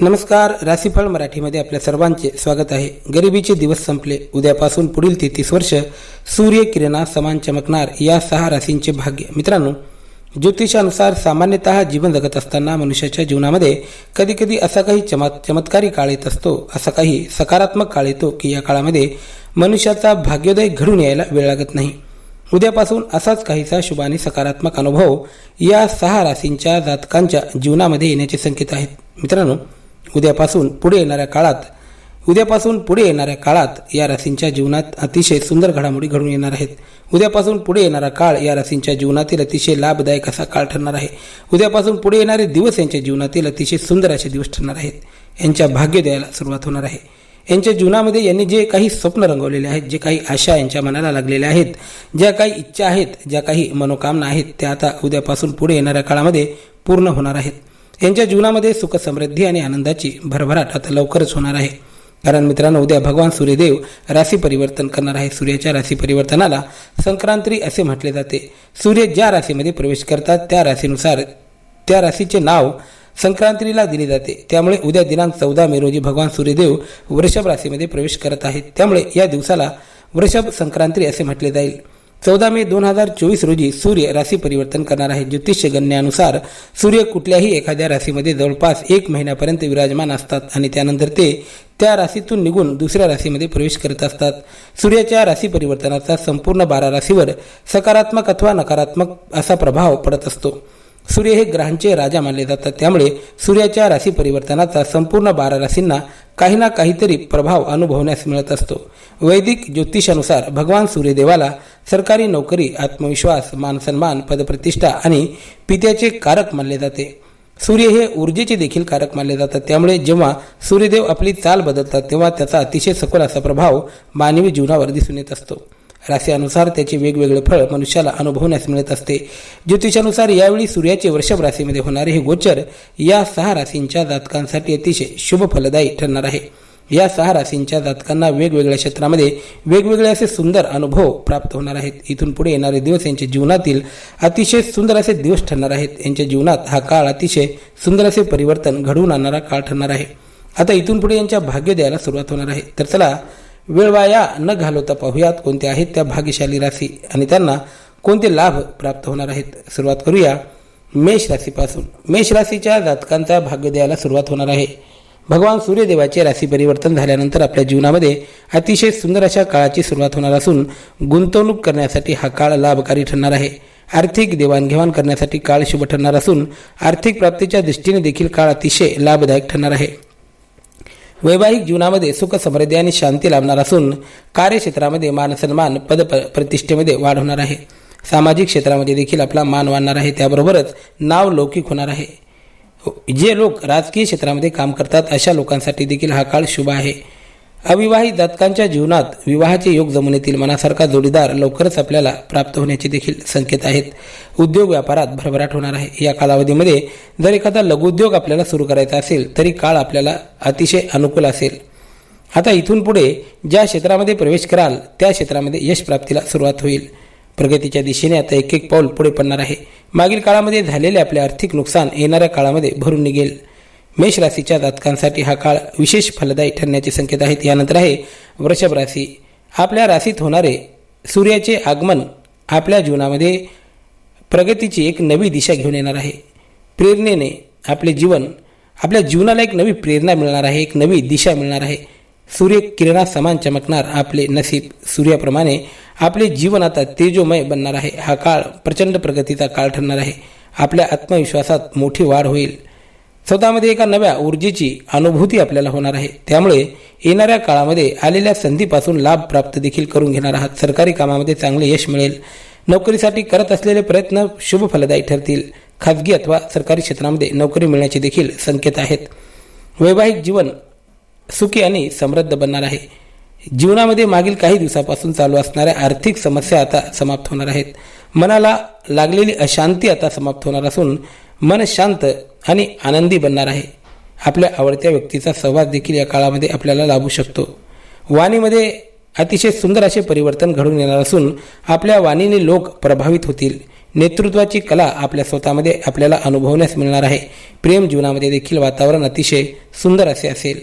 नमस्कार राशीफळ मराठीमध्ये आपल्या सर्वांचे स्वागत आहे. गरिबीचे दिवस संपले. उद्यापासून पुढील तेहतीस वर्ष सूर्यकिरणा समान चमकणार या सहा राशींचे भाग्य. मित्रांनो ज्योतिषानुसार सामान्यतः जीवन जगत असताना मनुष्याच्या जीवनामध्ये कधीकधी असा काही चमत् चमत्कारी काळ येत असतो असा काही सकारात्मक काळ येतो की या काळामध्ये मनुष्याचा भाग्योदय घडून यायला वेळ लागत नाही. उद्यापासून असाच काहीसा शुभ आणि सकारात्मक अनुभव या सहा राशींच्या जातकांच्या जीवनामध्ये येण्याचे संकेत आहेत. मित्रांनो उद्यापासून पुढे येणाऱ्या काळात उद्यापासून पुढे येणाऱ्या काळात या राशींच्या जीवनात अतिशय सुंदर घडामोडी घडून येणार आहेत. उद्यापासून पुढे येणारा काळ या राशींच्या जीवनातील अतिशय लाभदायक असा काळ ठरणार आहे. उद्यापासून पुढे येणारे दिवस यांच्या जीवनातील अतिशय सुंदर असे दिवस ठरणार आहेत. यांच्या भाग्य द्यायला सुरुवात होणार आहे. यांच्या जीवनामध्ये यांनी जे काही स्वप्न रंगवलेले आहेत जे काही आशा यांच्या मनाला लागलेल्या आहेत ज्या काही इच्छा आहेत ज्या काही मनोकामना आहेत त्या आता उद्यापासून पुढे येणाऱ्या काळामध्ये पूर्ण होणार आहेत. यांच्या जीवनामध्ये सुख समृद्धी आणि आनंदाची भरभराट आता लवकरच होणार आहे. कारण मित्रांनो उद्या भगवान सूर्यदेव राशी परिवर्तन करणार आहे. सूर्याच्या राशी परिवर्तनाला संक्रांती असे म्हटले जाते. सूर्य ज्या राशीमध्ये प्रवेश करतात त्या राशीनुसार त्या राशीचे नाव संक्रांतीला दिले जाते. त्यामुळे उद्या दिनांक चौदा मे रोजी भगवान सूर्यदेव वृषभ राशीमध्ये प्रवेश करत आहेत. त्यामुळे या दिवसाला वृषभ संक्रांती असे म्हटले जाईल. चौदा मे दोन हजार चोवीस रोजी सूर्य राशी परिवर्तन करणार आहे. ज्योतिष गणनेनुसार सूर्य कुठल्याही एखाद्या राशीमध्ये जवळपास एक महिन्यापर्यंत विराजमान असतात आणि त्यानंतर ते त्या राशीतून निघून दुसऱ्या राशीमध्ये प्रवेश करत असतात. सूर्याच्या राशी परिवर्तनाचा संपूर्ण बारा राशीवर सकारात्मक अथवा नकारात्मक असा प्रभाव पडत असतो. सूर्य हे ग्रहांचे राजा मानले जातात. त्यामुळे सूर्याच्या राशी परिवर्तनाचा संपूर्ण बारा राशींना काही ना काहीतरी प्रभाव अनुभवण्यास मिळत असतो. वैदिक ज्योतिषानुसार भगवान सूर्यदेवाला सरकारी नोकरी आत्मविश्वास मानसन्मान पदप्रतिष्ठा आणि पित्याचे कारक मानले जाते. सूर्य हे ऊर्जेचे देखील कारक मानले जातात. त्यामुळे जेव्हा सूर्यदेव आपली चाल बदलतात तेव्हा त्याचा अतिशय सखोल असा प्रभाव मानवी जीवनावर दिसून येत असतो. राशीनुसार त्याचे वेगवेगळे फळ मनुष्याला अनुभवण्यास मिळत असते. ज्योतिषानुसार यावेळी सूर्याचे वृषभ राशीमध्ये होणारे हे गोचर या सहा राशींच्या जातकांसाठी अतिशय शुभ फलदायी ठरणार आहे. या सहा राशींच्या जातकांना वेगवेगळ्या क्षेत्रामध्ये वेगवेगळे असे सुंदर अनुभव प्राप्त होणार आहेत. इथून पुढे येणारे दिवस यांच्या जीवनातील अतिशय सुंदर असे दिवस ठरणार आहेत. यांच्या जीवनात हा काळ अतिशय सुंदर असे परिवर्तन घडवून आणणारा काळ ठरणार आहे. आता इथून पुढे यांच्या भाग्य द्यायला सुरुवात होणार आहे. तर चला वेळ वाया न घालवता पाहूयात कोणत्या आहेत त्या भाग्यशाली राशी आणि त्यांना कोणते लाभ प्राप्त होणार आहेत. सुरुवात करूया मेष राशीपासून. मेष राशीच्या जातकांचा भाग्य द्यायला सुरुवात होणार आहे. भगवान सूर्यदेवाचे राशी परिवर्तन झाल्यानंतर आपल्या जीवनामध्ये अतिशय सुंदर अशा काळाची सुरुवात होणार असून गुंतवणूक करण्यासाठी हा काळ लाभकारी ठरणार आहे. आर्थिक देवाणघेवाण करण्यासाठी काळ शुभ ठरणार असून आर्थिक प्राप्तीच्या दृष्टीने देखील काळ अतिशय लाभदायक ठरणार आहे. वैवाहिक जीवनामध्ये सुख समृद्धी आणि शांती लाभणार असून कार्यक्षेत्रामध्ये मानसन्मान पद प्रतिष्ठेमध्ये वाढ होणार आहे. सामाजिक क्षेत्रामध्ये देखील आपला मान वाढणार आहे. त्याबरोबरच नाव लौकिक होणार आहे. जे लोक राजकीय क्षेत्रामध्ये काम करतात अशा लोकांसाठी देखील हा काळ शुभ आहे. अविवाहित जातकांच्या जीवनात विवाहाचे योग जमून मनासारखा जोडीदार लवकरच आपल्याला प्राप्त होण्याचे देखील संकेत आहेत. उद्योग व्यापारात भरभराट होणार आहे. या कालावधीमध्ये जर एखादा लघुउद्योग आपल्याला सुरू करायचा असेल तरी काळ आपल्याला अतिशय अनुकूल असेल. आता इथून पुढे ज्या क्षेत्रामध्ये प्रवेश कराल त्या क्षेत्रामध्ये यश प्राप्तीला सुरुवात होईल. प्रगतीच्या दिशेने आता एक एक पाऊल पुढे पडणार आहे. मागील काळामध्ये झालेले आपले आर्थिक नुकसान येणाऱ्या काळामध्ये भरून निघेल. मेष राशीच्या जातकांसाठी हा काळ विशेष फलदायी ठरण्याचे संकेत आहेत. यानंतर आहे वृषभ राशी. आपल्या राशीत होणारे सूर्याचे आगमन आपल्या जीवनामध्ये प्रगतीची एक नवी दिशा घेऊन येणार आहे. प्रेरणेने आपले जीवन आपल्या जीवनाला एक नवी प्रेरणा मिळणार आहे एक नवी दिशा मिळणार आहे. सूर्य किरणा समान चमकणार आपले नसीब सूर्याप्रमाणे आपले जीवन आता तेजोमय बनणार आहे. हा काळ प्रचंड प्रगतीचा काळ ठरणार आहे. आपल्या आत्मविश्वासात मोठी वाढ होईल. स्वतःमध्ये एका नव्या ऊर्जेची अनुभूती आपल्याला होणार आहे. त्यामुळे येणाऱ्या काळामध्ये आलेल्या संधीपासून लाभ प्राप्त देखील करून घेणार आहात. सरकारी कामामध्ये चांगले यश मिळेल. नोकरीसाठी करत असलेले प्रयत्न शुभ फलदायी ठरतील. खाजगी अथवा सरकारी क्षेत्रामध्ये नोकरी मिळण्याचे देखील संकेत आहेत. वैवाहिक जीवन सुखी आणि समृद्ध बनणार आहे. जीवनामध्ये मागील काही दिवसापासून चालू असणाऱ्या आर्थिक समस्या आता समाप्त होणार आहेत. मनाला लागलेली अशांती आता समाप्त होणार असून मन शांत आणि आनंदी बनणार आहे. आपल्या आवडत्या व्यक्तीचा सहवास देखील या काळामध्ये आपल्याला लाभू शकतो. वाणीमध्ये अतिशय सुंदर असे परिवर्तन घडून येणार असून आपल्या वाणीने लोक प्रभावित होतील. नेतृत्वाची कला आपल्या स्वतःमध्ये आपल्याला अनुभवण्यास मिळणार आहे. प्रेम जीवनामध्ये देखील वातावरण अतिशय सुंदर असे असेल.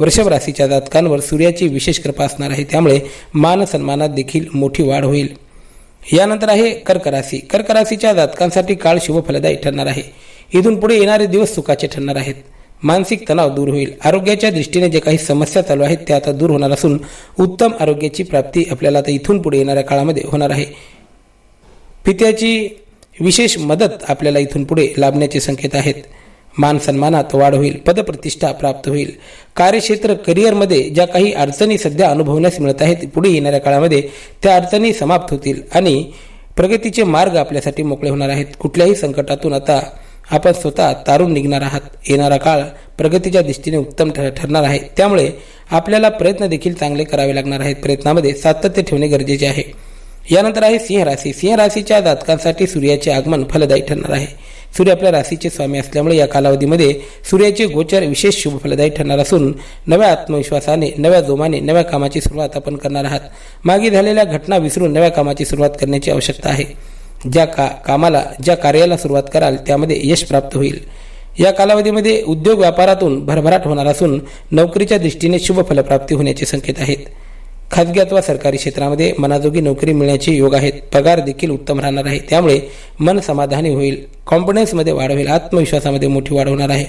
वृषभ राशीच्या जातकांवर सूर्याची विशेष कृपा असणार आहे. त्यामुळे मान सन्मानात देखील मोठी वाढ होईल. यानंतर आहे कर्क राशी कर्क राशीच्या जातकांसाठी काळ शुभ फलदायी ठरणार आहे. इथून पुढे येणारे दिवस सुखाचे ठरणार आहेत. मानसिक तणाव दूर होईल. आरोग्याच्या दृष्टीने जे काही समस्या चालू आहेत त्या आता दूर होणार असून उत्तम आरोग्याची प्राप्ती आपल्याला आता इथून पुढे येणाऱ्या काळामध्ये होणार आहे. पित्याची विशेष मदत आपल्याला इथून पुढे लाभण्याचे संकेत आहेत. मान सन्मानात वाढ होईल पदप्रतिष्ठा प्राप्त होईल. कार्यक्षेत्र करिअरमध्ये ज्या काही अडचणी सध्या अनुभवण्यास मिळत आहेत पुढे येणाऱ्या काळामध्ये त्या अडचणी समाप्त होतील आणि प्रगतीचे मार्ग आपल्यासाठी मोकळे होणार आहेत. कुठल्याही संकटातून आता आपण स्वतः तारून निघणार आहात. येणारा काळ प्रगतीच्या दृष्टीने उत्तम ठर ठरणार आहे. त्यामुळे आपल्याला प्रयत्न देखील चांगले करावे लागणार आहेत. प्रयत्नामध्ये सातत्य ठेवणे गरजेचे आहे. यानंतर आहे सिंह राशी सिंह राशीच्या जातकांसाठी सूर्याचे आगमन फलदायी ठरणार आहे. सूर्य आपल्या राशीचे स्वामी असल्यामुळे या कालावधीमध्ये सूर्याचे गोचर विशेष शुभ फलदायी ठरणार असून नव्या आत्मविश्वासाने नव्या जोमाने नव्या कामाची सुरुवात आपण करणार आहात. मागे झालेल्या घटना विसरून नव्या कामाची सुरुवात करण्याची आवश्यकता आहे. ज्या का कामाला ज्या कार्याला सुरुवात कराल त्यामध्ये यश प्राप्त होईल. या कालावधीमध्ये उद्योग व्यापारातून भरभराट होणार असून नोकरीच्या दृष्टीने शुभ फलप्राप्ती होण्याचे संकेत आहेत. खाजगी अथवा सरकारी क्षेत्रामध्ये मनाजोगी नोकरी मिळण्याचे योग आहेत. पगार देखील उत्तम राहणार आहे. त्यामुळे मन समाधानी होईल. कॉन्फिडन्समध्ये वाढ होईल. आत्मविश्वासामध्ये मोठी वाढ होणार आहे.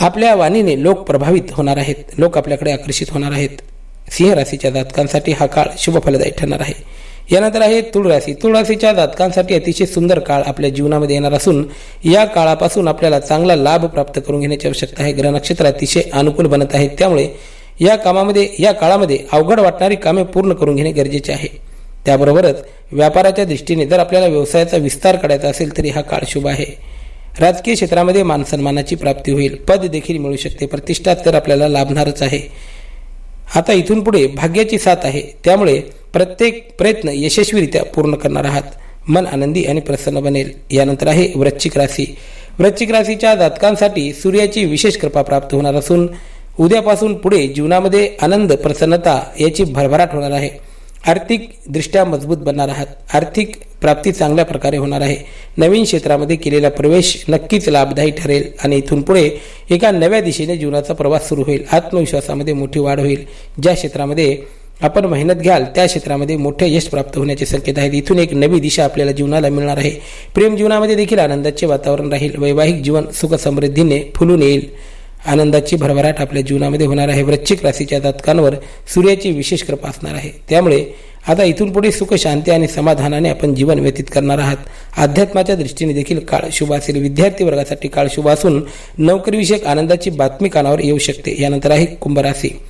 आपल्या वाणीने लोक प्रभावित होणार आहेत. लोक आपल्याकडे आकर्षित होणार आहेत. सिंह राशीच्या जातकांसाठी हा काळ शुभफलदायी ठरणार आहे. यानंतर आहे तुळ राशी. तुळ राशीच्या जातकांसाठी अतिशय सुंदर काळ आपल्या जीवनामध्ये येणार असून या काळापासून आपल्याला चांगला लाभ प्राप्त करून घेण्याची आवश्यकता आहे. ग्रह नक्षत्र अतिशय अनुकूल बनत आहेत. त्यामुळे या कामामध्ये या काळामध्ये अवघड वाटणारी कामे पूर्ण करून घेणे गरजेचे आहे. त्याबरोबरच व्यापाराच्या दृष्टीने जर आपल्याला व्यवसायाचा विस्तार करायचा असेल तरी हा काळ शुभ आहे. राजकीय क्षेत्रामध्ये मानसन्मानाची प्राप्ती होईल. पद देखील मिळू शकते. प्रतिष्ठा तर आपल्याला लाभणारच आहे. आता इथून पुढे भाग्याची साथ आहे. त्यामुळे प्रत्येक प्रयत्न यशस्वीरित्या पूर्ण करणार आहात. मन आनंदी आणि प्रसन्न बनेल. यानंतर आहे वृश्चिक राशी. वृश्चिक राशीच्या जातकांसाठी सूर्याची विशेष कृपा प्राप्त होणार असून उद्यापासून पुढे जीवनामध्ये आनंद प्रसन्नता याची भरभराट होणार आहे. आर्थिक दृष्ट्या मजबूत बनणार आहात. आर्थिक प्राप्ती चांगल्या प्रकारे होणार आहे. नवीन क्षेत्रामध्ये केलेला प्रवेश नक्कीच लाभदायी ठरेल आणि इथून पुढे एका नव्या दिशेने जीवनाचा प्रवास सुरू होईल. आत्मविश्वासामध्ये मोठी वाढ होईल. ज्या क्षेत्रामध्ये आपण मेहनत घ्याल त्या क्षेत्रामध्ये मोठे यश प्राप्त होण्याचे संकेत आहेत. इथून एक नवी दिशा आपल्याला जीवनाला मिळणार आहे. प्रेम जीवनामध्ये देखील आनंदाचे वातावरण राहील. वैवाहिक जीवन सुख समृद्धीने फुलून येईल. आनंदाची भरभराट आपल्या जीवनामध्ये होणार आहे. वृश्चिक राशीच्या जातकांवर सूर्याची विशेष कृपा असणार आहे. त्यामुळे आता इथून पुढे सुख शांती आणि समाधानाने आपण जीवन व्यतीत करणार आहात. अध्यात्माच्या दृष्टीने देखील काळ शुभ असेल. विद्यार्थी वर्गासाठी काळ शुभ असून नोकरीविषयक आनंदाची बातमी कानावर येऊ शकते. यानंतर आहे कुंभराशी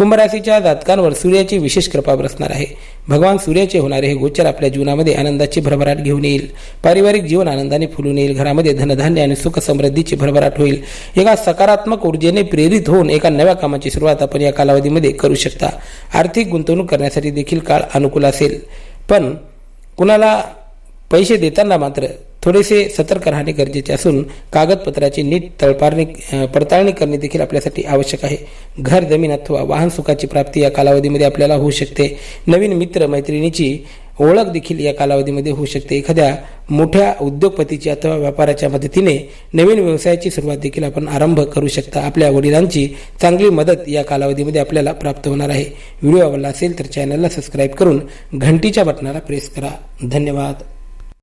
कुंभराशीच्या जातकांवर सूर्याची विशेष कृपा बरसणार आहे. भगवान सूर्याचे होणारे हे गोचर आपल्या जीवनामध्ये आनंदाची भरभराट घेऊन येईल. पारिवारिक जीवन आनंदाने फुलून येईल. घरामध्ये धनधान्य आणि सुख समृद्धीची भरभराट होईल. एका सकारात्मक ऊर्जेने प्रेरित होऊन एका नव्या कामाची सुरुवात आपण या कालावधीमध्ये करू शकता. आर्थिक गुंतवणूक करण्यासाठी देखील काळ अनुकूल असेल. पण कुणाला पैसे देताना मात्र थोडेसे सतर्क राहणे गरजेचे असून कागदपत्राची नीट तळपारणी पडताळणी करणे देखील आपल्यासाठी आवश्यक आहे. घर जमीन अथवा वाहन सुखाची प्राप्ती या कालावधीमध्ये आपल्याला होऊ शकते. नवीन मित्र मैत्रिणीची ओळख देखील या कालावधीमध्ये होऊ शकते. एखाद्या मोठ्या उद्योगपतीची अथवा व्यापाराच्या मदतीने नवीन व्यवसायाची सुरुवात देखील आपण आरंभ करू शकता. आपल्या वडिलांची चांगली मदत या कालावधीमध्ये आपल्याला प्राप्त होणार आहे. व्हिडिओ आवडला असेल तर चॅनलला सबस्क्राईब करून घंटीच्या बटनाला प्रेस करा. धन्यवाद.